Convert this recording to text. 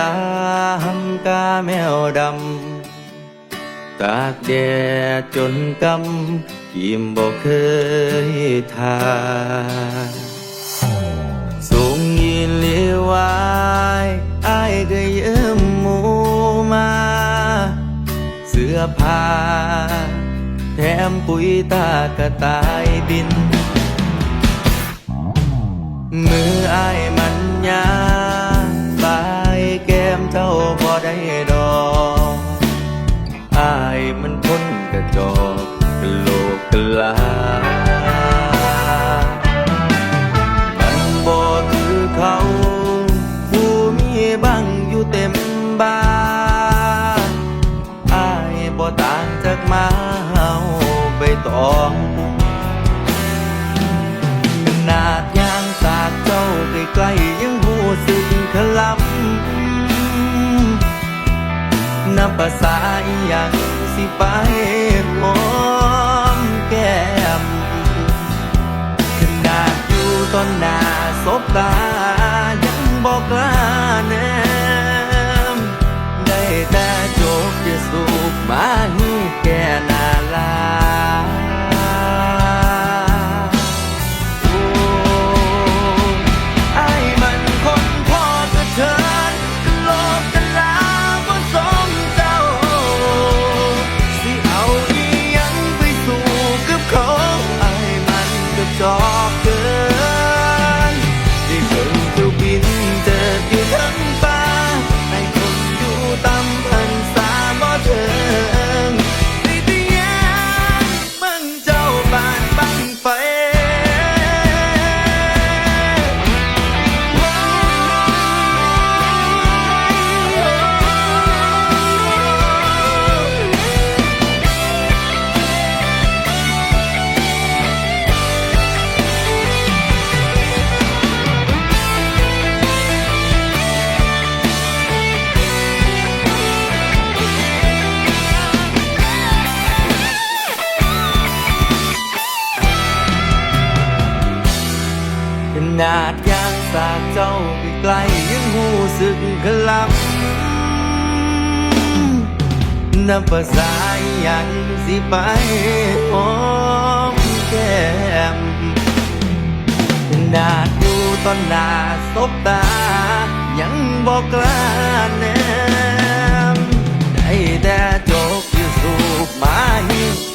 ยสูบเนผู้ยามกาแมวดำ ตากแดดจนกำกิมบ่เคยทาสูงยินเลียวายอายก็ยืมหมูมา เสื้อผ้า แถมปุ๋ยตากระต่ายบิน มืออาย บ้านอายบ่ต่างจากมาเฮาใบตองขนาดยางสากเจ้าใกล้ๆยังหูสึกขลำนับภาษาอหยังสิไปหอมแก้มขนาดอยู่ต้นหน้าสบตา ขนาดยางสากเจ้าใกลยังหูสึกขลำนับภาษาอหยังสิไปหอมแก้มขนาดอยู่ต้นหน้าสบตา ยังบอกกล้าแนมได้แต่จกอยู่สูบมาห้